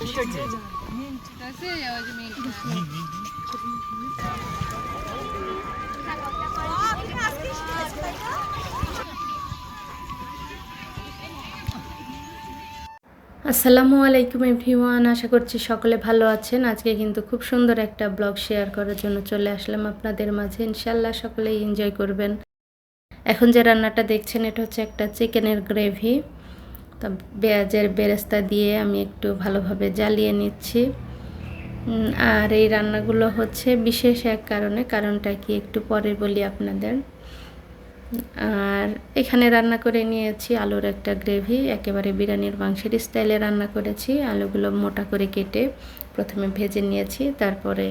আসসালামু আলাইকুম এভরিওয়ান, আশা করছি সকলে ভালো আছেন। আজকে কিন্তু খুব সুন্দর একটা ব্লগ শেয়ার করার জন্য চলে আসলাম আপনাদের মাঝে। ইনশাল্লাহ সকলেই এনজয় করবেন। এখন যে রান্নাটা দেখছেন, এটা হচ্ছে একটা চিকেনের গ্রেভি তো পেঁয়াজের বেরেস্তা দিয়ে আমি একটু ভালোভাবে জ্বালিয়ে নিচ্ছি। আর এই রান্নাগুলো হচ্ছে বিশেষ এক কারণে, কারণটা কি একটু পরে বলি আপনাদের। আর এখানে রান্না করে নিয়েছি আলুর একটা গ্রেভি, একেবারে বিরিয়ানির মাংসের স্টাইলে রান্না করেছি। আলুগুলো মোটা করে কেটে প্রথমে ভেজে নিয়েছি, তারপরে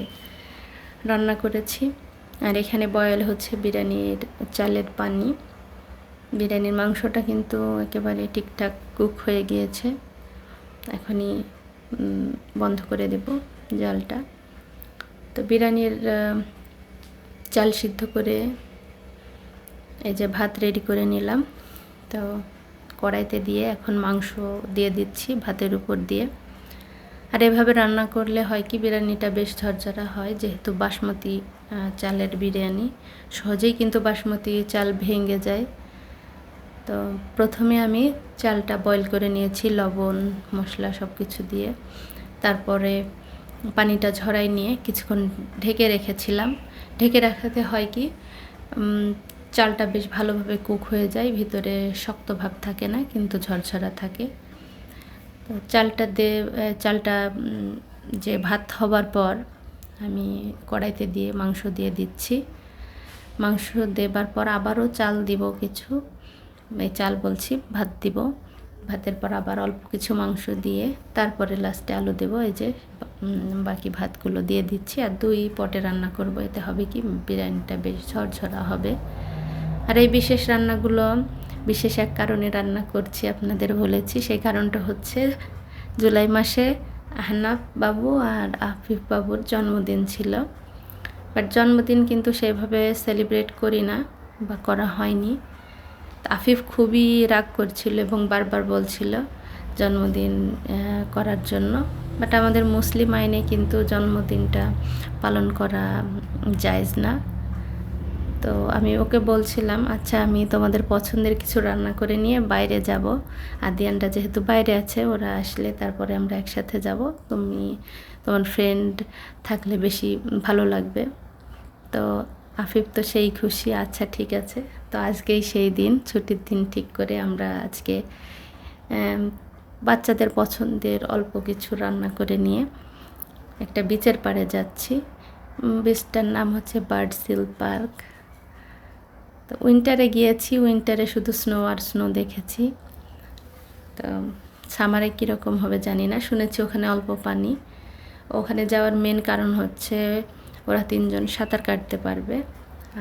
রান্না করেছি। আর এখানে বয়েল হচ্ছে বিরিয়ানির চালের পানি। বিরিয়ানির মাংসটা কিন্তু একেবারে ঠিকঠাক কুক হয়ে গিয়েছে। এখনই বন্ধ করে দেব জলটা। তো বিরিয়ানির চাল সিদ্ধ করে এই যে ভাত রেডি করে নিলাম। তো কড়াইতে দিয়ে এখন মাংস দিয়ে দিচ্ছি ভাতের উপর দিয়ে। আর এভাবে রান্না করলে হয় কি, বিরিয়ানিটা বেশ ঝরঝরা হয়, যেহেতু বাসমতি চালের বিরিয়ানি। সহজেই কিন্তু বাসমতি চাল ভেঙে যায়। তো প্রথমে আমি চালটা বয়েল করে নিয়েছি, লবণ, মশলা সব কিছু দিয়ে। তারপরে পানিটা ঝরাই নিয়ে কিছুক্ষণ ঢেকে রেখেছিলাম। ঢেকে রাখাতে হয় কি চালটা বেশ ভালোভাবে কুক হয়ে যায়, ভিতরে শক্ত ভাব থাকে না, কিন্তু ঝরঝরা থাকে। তো চালটা দিয়ে চালটা যে ভাত হবার পর আমি কড়াইতে দিয়ে মাংস দিয়ে দিচ্ছি। মাংস দেবার পর আবারও চাল দিব কিছু। এই চাল বলছি, ভাত দিব। ভাতের পর আবার অল্প কিছু মাংস দিয়ে তারপরে লাস্টে আলু দেবো। এই যে বাকি ভাতগুলো দিয়ে দিচ্ছি। আর দুই পটে রান্না করব। এতে হবে কি, বিরিয়ানিটা বেশ ঝরঝরা হবে। আর এই বিশেষ রান্নাগুলো, বিশেষ এক কারণে রান্না করছি, আপনাদের বলেছি। সেই কারণটা হচ্ছে জুলাই মাসে আহনাফ বাবু আর আফিফ বাবুর জন্মদিন ছিল। বাট জন্মদিন কিন্তু সেভাবে সেলিব্রেট করি না বা করা হয়নি। আফিফ খুবই রাগ করছিল এবং বারবার বলছিল জন্মদিন করার জন্য। বাট আমাদের মুসলিম আইনে কিন্তু জন্মদিনটা পালন করা জায়জ না। তো আমি ওকে বলছিলাম আচ্ছা আমি তোমাদের পছন্দের কিছু রান্না করে নিয়ে বাইরে যাব। আদিয়ানটা যেহেতু বাইরে আছে, ওরা আসলে তারপরে আমরা একসাথে যাব। তুমি, তোমার ফ্রেন্ড থাকলে বেশি ভালো লাগবে। তো আফিফ তো সেই খুশি আচ্ছা ঠিক আছে। তো আজকেই সেই দিন, ছুটির দিন ঠিক করে আমরা আজকে বাচ্চাদের পছন্দের অল্প কিছু রান্না করে নিয়ে একটা বিচের পাড়ে যাচ্ছি। বিচটার নাম হচ্ছে বার্ড সিল পার্ক। তো উইন্টারে গিয়েছি উইন্টারে শুধু স্নো আর স্নো দেখেছি। তো সামারে কীরকম হবে জানি না, শুনেছি ওখানে অল্প পানি। ওখানে যাওয়ার মেন কারণ হচ্ছে ওরা তিনজন সাঁতার কাটতে পারবে।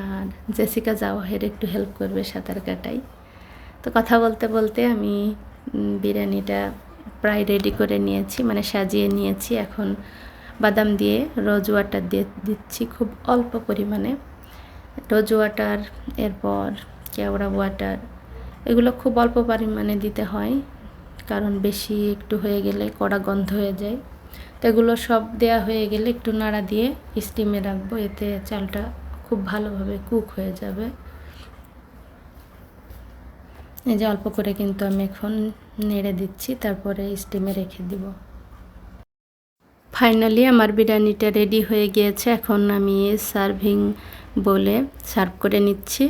আর জেসিকা জাওয়াহের একটু হেল্প করবে সাঁতার কাটাই তো কথা বলতে বলতে আমি বিরিয়ানিটা প্রায় রেডি করে নিয়েছি মানে সাজিয়ে নিয়েছি। এখন বাদাম দিয়ে রোজ ওয়াটার দিয়ে দিচ্ছি খুব অল্প পরিমাণে। রোজ ওয়াটার এরপর কেওড়া ওয়াটার এগুলো খুব অল্প পরিমাণে দিতে হয়, কারণ বেশি একটু হয়ে গেলে কড়া গন্ধ হয়ে যায়। তো এগুলো সব দেয়া হয়ে গেলে একটু নাড়া দিয়ে স্টিমে রাখব, এতে চালটা খুব ভালোভাবে কুক হয়ে যাবে। এই যে অল্প করে কিন্তু আমি এখন নেড়ে দিচ্ছি, তারপরে স্টিমে রেখে দিব। ফাইনালি আমার বিরিয়ানিটা রেডি হয়ে গিয়েছে। এখন আমি সার্ভিং বলে সার্ভ করে নিচ্ছি।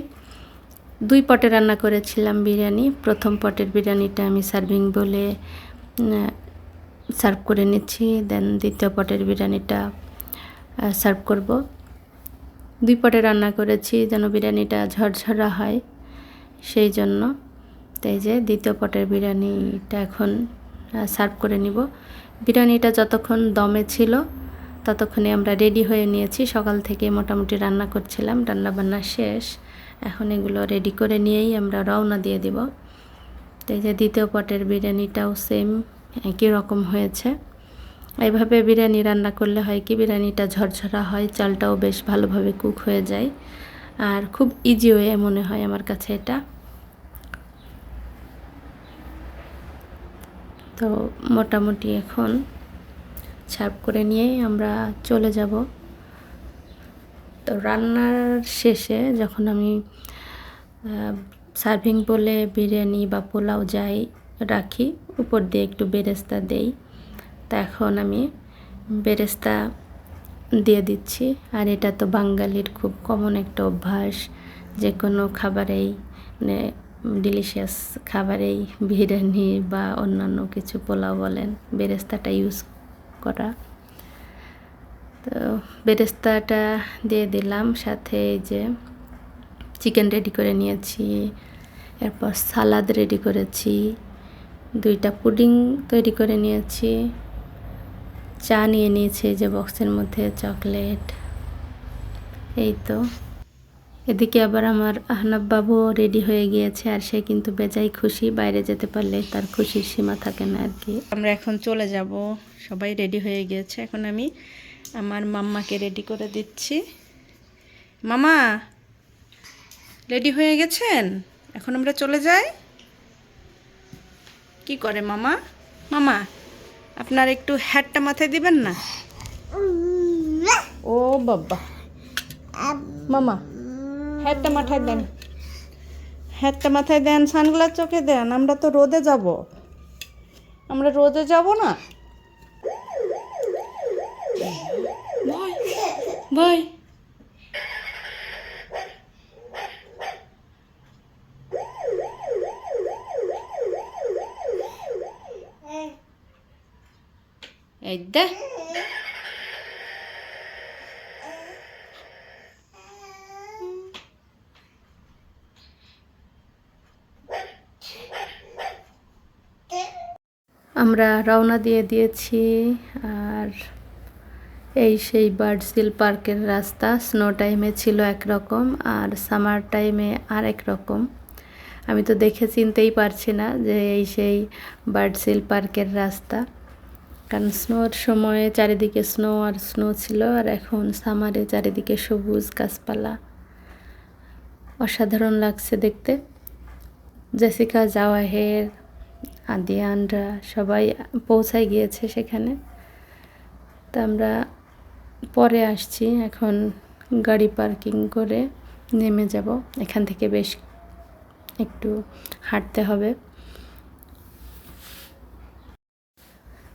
দুই পটে রান্না করেছিলাম বিরিয়ানি। প্রথম পটের বিরিয়ানিটা আমি সার্ভিং বলে সার্ভ করে নিচ্ছি। দেন দ্বিতীয় পটের বিরিয়ানিটা সার্ভ করব। দুই পটে রান্না করেছি যেন বিরিয়ানিটা ঝরঝরা হয়, সেই জন্য। তাই যে দ্বিতীয় পটের বিরিয়ানিটা এখন সার্ভ করে নিব। বিরিয়ানিটা যতক্ষণ দমে ছিল, ততক্ষণে আমরা রেডি হয়ে নিয়েছি। সকাল থেকে মোটামুটি রান্না করছিলাম রান্না বান্না শেষ। এখন এগুলো রেডি করে নিয়েই আমরা রওনা দিয়ে দিব। তো এই যে দ্বিতীয় পটের বিরিয়ানিটাও সেম একই রকম হয়েছে। এইভাবে বিরিয়ানি রান্না করলে হয় কি, বিরিয়ানিটা ঝরঝরা হয়, চালটাও বেশ ভালোভাবে কুক হয়ে যায়। আর খুব ইজি ওয়ে মনে হয় আমার কাছে এটা। তো মোটামুটি এখন সার্ভ করে নিয়েই আমরা চলে যাব। তো রান্নার শেষে যখন আমি সার্ভিং বলে বিরিয়ানি বা পোলাও যাই রাখি, উপর দিয়ে একটু বেরেস্তা দেই। তা এখন আমি বেরেস্তা দিয়ে দিচ্ছি। আর এটা তো বাঙালির খুব কমন একটা অভ্যাস। যে কোনো খাবারেই মানে ডিলিশিয়াস খাবারেই বিরিয়ানি বা অন্যান্য কিছু পোলাও বলেন, বেরেস্তাটা ইউজ করা। তো বেরেস্তাটা দিয়ে দিলাম, সাথে এই যে চিকেন রেডি করে নিয়েছি, এরপর সালাদ রেডি করেছি, দুইটা পুডিং তৈরি করে নিয়েছি। চা নিয়ে নিয়েছি যে বক্সের মধ্যে চকলেট। এই তো। এদিকে আবার আমার আহনাব বাবু রেডি হয়ে গিয়েছে আর সে কিন্তু বেজাই খুশি, বাইরে যেতে পারলে তার খুশির সীমা থাকে না আর কি। আমরা এখন চলে যাব। সবাই রেডি হয়ে গিয়েছে। এখন আমি আমার মাম্মাকে রেডি করে দিচ্ছি। মামা, রেডি হয়ে গেছেন? এখন আমরা চলে যাই। কি করে মামা? মামা আপনার একটু হ্যাটটা মাথায় দিবেন না? ও বাবা। মামা হ্যাটটা মাথায় দেন। হ্যাটটা মাথায় দেন, সানগ্লাস চোখে দেন, আমরা তো রোদে যাব। আমরা রোদে যাব না? ভয় ভয় এই আমরা রওনা দিয়ে দিয়েছি আর এই সেই বার্ডসিল পার্কের রাস্তা। স্নো টাইমে ছিল একরকম আর সামার টাইমে আর এক রকম আমি তো দেখে চিনতেই পারছি না যে এই সেই বার্ডসিল পার্কের রাস্তা। কারণ স্নোর সময়ে চারিদিকে স্নো আর স্নো ছিল আর এখন সামারে চারিদিকে সবুজ গাছপালা। অসাধারণ লাগছে দেখতে। জেসিকা, জাওয়াহের, আদিয়ানরা সবাই পৌঁছায় গিয়েছে সেখানে। তা আমরা পরে আসছি, এখন গাড়ি পার্কিং করে নেমে যাব। এখান থেকে বেশ একটু হাঁটতে হবে।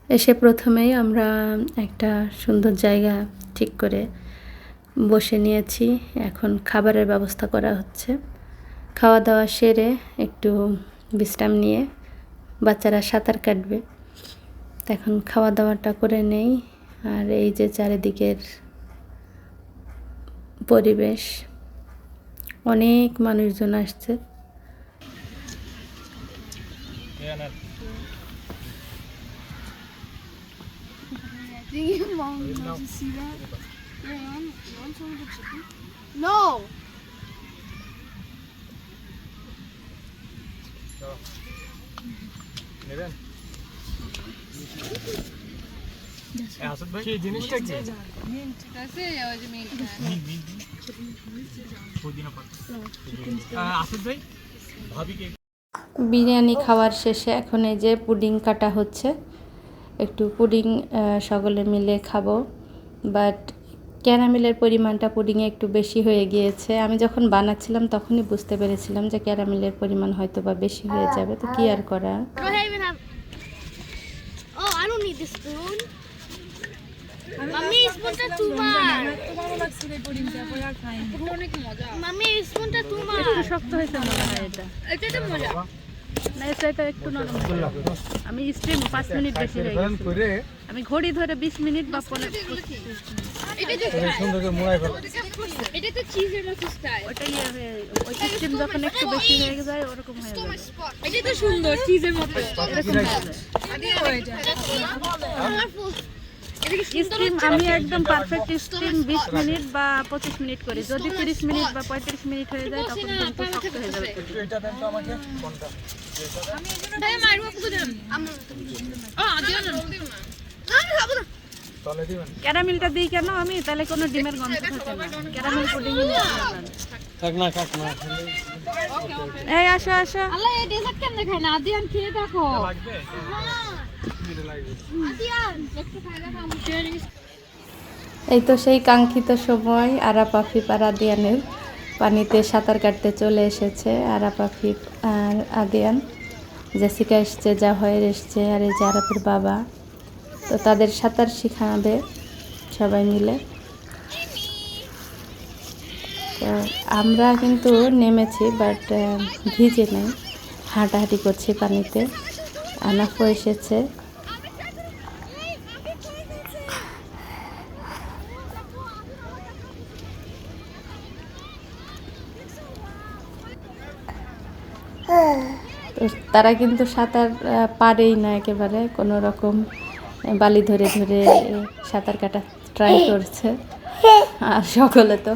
এসে প্রথমেই আমরা একটা সুন্দর জায়গা ঠিক করে বসে নিয়েছি। এখন খাবারের ব্যবস্থা করা হচ্ছে। খাওয়া দাওয়া সেরে একটু বিশ্রাম নিয়ে বাচ্চারা সাঁতার কাটবে। এখন খাওয়া দাওয়াটা করে নেই। আর এই যে চারিদিকের পরিবেশ, অনেক মানুষজন আসছে Do you want to see that? Yeah, you want, you want some of the chicken? No! নেবেন Asad think your mom Did you see that. Your mom, your want some of the chicken? No! নেবেন বিরিয়ানি খাওয়ার শেষে এখন এই যে pudding কাটা হচ্ছে একটু পুডিং সকলে মিলে খাব। বাট ক্যারামেলের পরিমাণটা পুডিংয়ে একটু বেশি হয়ে গিয়েছে। আমি যখন বানাচ্ছিলাম তখনই বুঝতে পেরেছিলাম যে ক্যারামেলের পরিমাণ হয়তো বা বেশি হয়ে যাবে। তো কি আর করা? মজা। মনে হয় না এটা একটু নরম আমি স্ট্রিম পাঁচ মিনিট বেশি হয়ে গেছে আমি ঘড়ি ধরে বিশ মিনিট বা পনেরো এটা তো সুন্দর করে মোড়াই ফেলো এটা তো চিজের মতো স্টাইল ওটা ইয়ে হয়ে ওই স্ট্রিম যখন একটু বেশি হয়ে যায় ওরকম হয়ে যায় এটা তো সুন্দর চিজের মতো এরকম হয়ে যায় আমি একদম পারফেক্ট স্ট্রিম বিশ মিনিট বা পঁচিশ মিনিট করি। যদি তিরিশ মিনিট বা পঁয়ত্রিশ মিনিট হয়ে যায় তখন কিন্তু শক্ত হয়ে যাবে। ক্যারামেলটা দিই কেন আমি? তাহলে কোনো ডিমের গন্ধ থাকে না। ক্যারামেল পুডিং থাক না থাক না। এই আসো আসো। আল্লাহ এই ডেজার্ট কেন খাই না? আদিয়ান খেয়ে দেখো। লাগবে? এই তো সেই কাঙ্ক্ষিত সময় আরা পাখি পার আদিয়ানের পানিতে সাঁতার কাটতে চলে এসেছে আরা পাখি আর আদিয়ান। জেসিকা এসছে জাহয়ের এসছে, আর এই যে আরাফের বাবা। তো তাদের সাঁতার শিখাবে সবাই মিলে। তো আমরা কিন্তু নেমেছি বাট ভিজে নেই। হাঁটাহাঁটি করছি পানিতে। আনাফও এসেছে। তো তারা কিন্তু সাঁতার পারেই না একেবারে। কোনো রকম বালি ধরে ধরে সাঁতার কাটা ট্রাই করছে। আর সকলে তো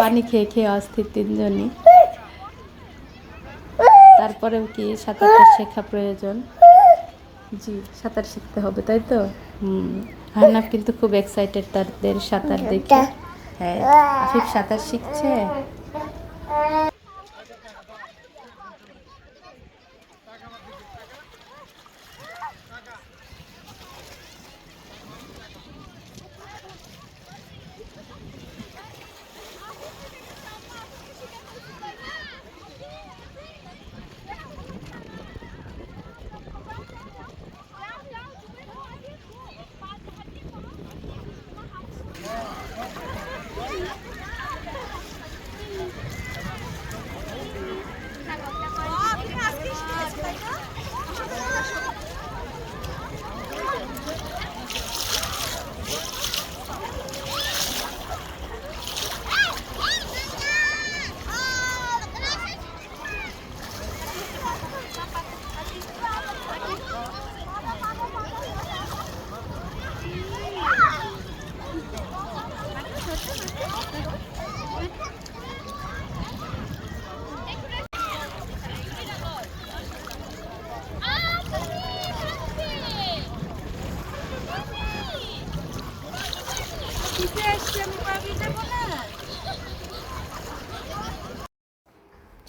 পানি খেয়ে খেয়ে অস্থির তিনজনই। তারপরেও কি সাঁতারটা শেখা প্রয়োজন? জি সাঁতার শিখতে হবে তাই তো? হুম হারনাফ কিন্তু খুব এক্সাইটেড তাদের সাঁতার দেখে। হ্যাঁ আফিফ সাঁতার শিখছে? Aa, biraz geçti.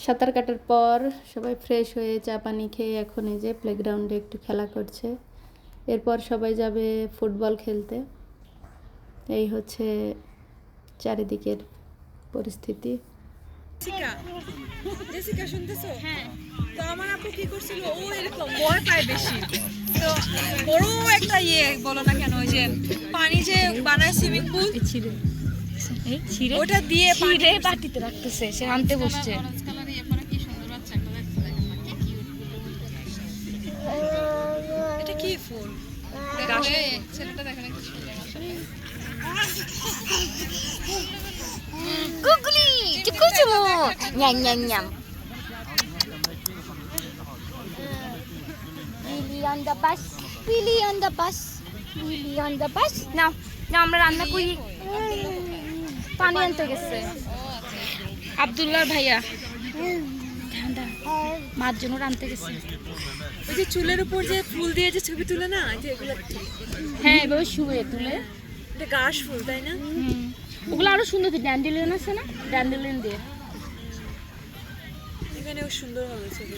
সাঁতার কাটার পর সবাই ফ্রেশ হয়ে চা পানি খেয়ে এখন এই যে প্লেগ্রাউন্ডে একটু খেলা করছে। এরপর সবাই যাবে ফুটবল খেলতে। এই হচ্ছে চারিদিকের পরিস্থিতি। শুনতেছো? হ্যাঁ। তো আমার আপু কি করছিল? ও এরকম ভয় পায় বেশি। তো বড় একটা ইয়ে বলো না কেন ওই যে পানি যে বানায় সুইমিং পুল ওটা দিয়ে ছিঁড়ে বাটিতে রাখতেছে সে আনতে বসছে। এটা কি ফুল? ছেলেটা দেখেন চুমু ঞাম ঞাম ঞাম Willy on the bus, Willy on the bus, Willy on the bus. না না আমরা রান্না করি। পানি আনতে গেছে। আব্দুল্লাহর ভাইয়া। মার জন্য রানতে গেছে। ওই যে চুলের উপর যে ফুল দিয়ে যে ছবি তুলে না যে এগুলো। হ্যাঁ এভাবে শুয়ে তুলে। এটা গাছ ফুল তাই না? ওগুলো আরও সুন্দর ড্যান্ডিলিয়ন আছে না? ড্যান্ডিলিয়ন দিয়ে। এখানেও সুন্দর হবে ছবি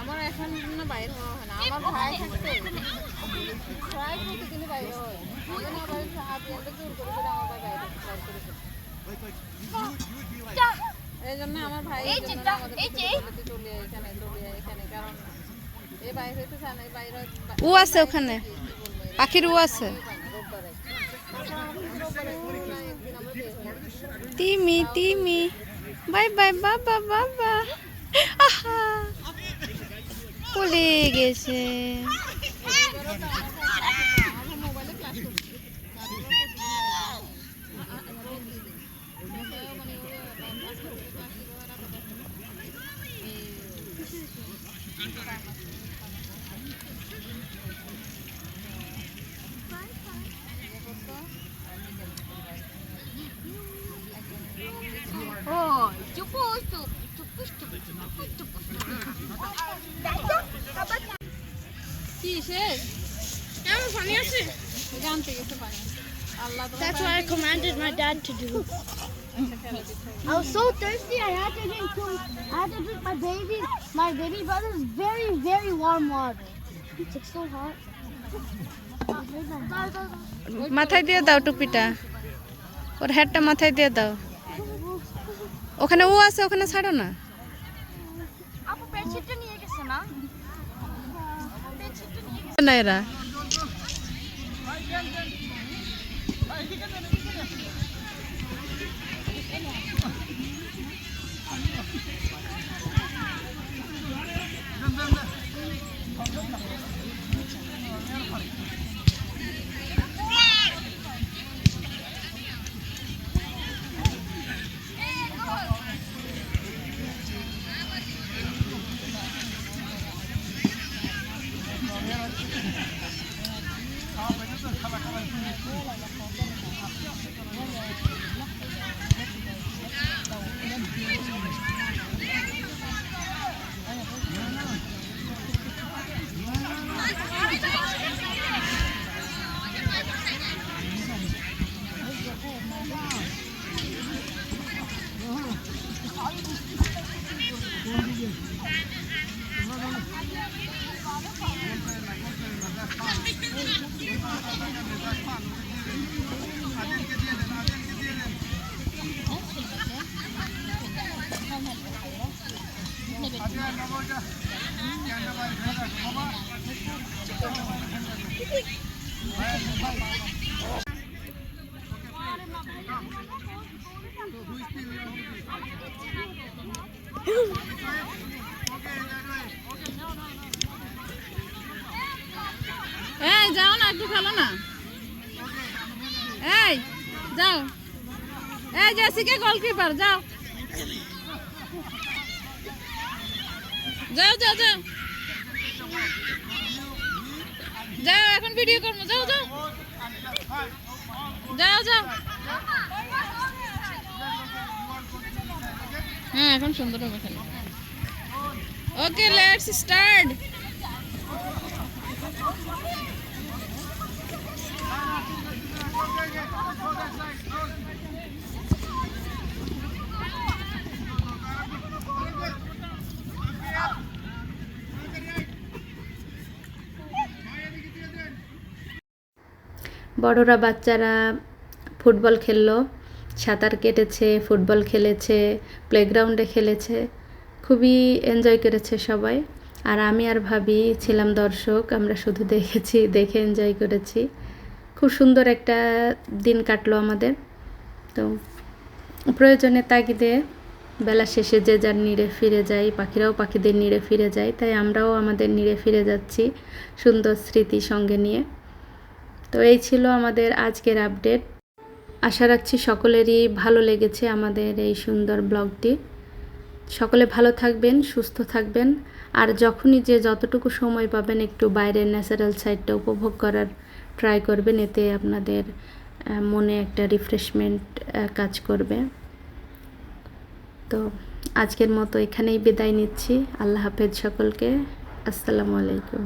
আমার এখন না বাইরে হওয়া হয় না। আমার ভাই থাকতে করতে কিন্তু বাইরে হয় আমি না হাত দিয়ে জোর করে করে আমার ভাই বাইরে এই জন্য আমার ভাই এই জন্য আমাদের চলে এখানে চলে এখানে। কারণ এই বাইরে হইতে চায় না এই বাইরে ও আছে ওখানে। পাখির ও আছে? তিমি তিমি। বাই বাই বাবা বাবা আহা! পড়ে গেছে। কি শেষ আমার পানি আছে জানতে গেছে পানি আল্লাহ That's what I commanded my dad to do. I was so thirsty. I had to drink. Some, I had to drink my baby, my baby brother's very, very warm water. It's so hot. মাথায় দিয়ে দাও টুপিটা ওর হ্যাটটা মাথায় দিয়ে দাও ওখানে ও আছে ওখানে ছাড়ো না আপু বেডশিটটা নিয়ে গেছে না না এরা যাও না, একটু খেলো না। এই, যাও। এই, জেসিকে গোলকিপার যাও। যাও যাও যাও। যাও, এখন ভিডিও করব। যাও যাও। যাও যাও। হ্যাঁ এখন সুন্দর হবে খেলা। ওকে লেটস স্টার্ট বড়রা বাচ্চারা ফুটবল খেললো, সাঁতার কেটেছে, ফুটবল খেলেছে প্লেগ্রাউন্ডে খেলেছে, খুবই এনজয় করেছে সবাই। আর আমি আর ভাবি ছিলাম দর্শক, আমরা শুধু দেখেছি, দেখে এনজয় করেছি। খুব সুন্দর একটা দিন কাটলো আমাদের। তো প্রয়োজনে তাগিদে বেলা শেষে যে যার নিড়ে ফিরে যায় পাখিরাও পাখিদের নিড়ে ফিরে যায়, তাই আমরাও আমাদের নিড়ে ফিরে যাচ্ছি সুন্দর স্মৃতি সঙ্গে নিয়ে। তো এই ছিল আমাদের আজকের আপডেট। আশা রাখছি সকলেরই ভালো লেগেছে আমাদের এই সুন্দর ব্লগটি। সকলে ভালো থাকবেন, সুস্থ থাকবেন, আর যখনই যে যতটুকু সময় পাবেন একটু বাইরের ন্যাচারাল সাইডটা উপভোগ করার ট্রাই করবেন, এতে আপনাদের মনে একটা রিফ্রেশমেন্ট কাজ করবে। তো আজকের মতো এখানেই বিদায় নিচ্ছি। আল্লাহ হাফেজ সকলকে। আসসালামু আলাইকুম।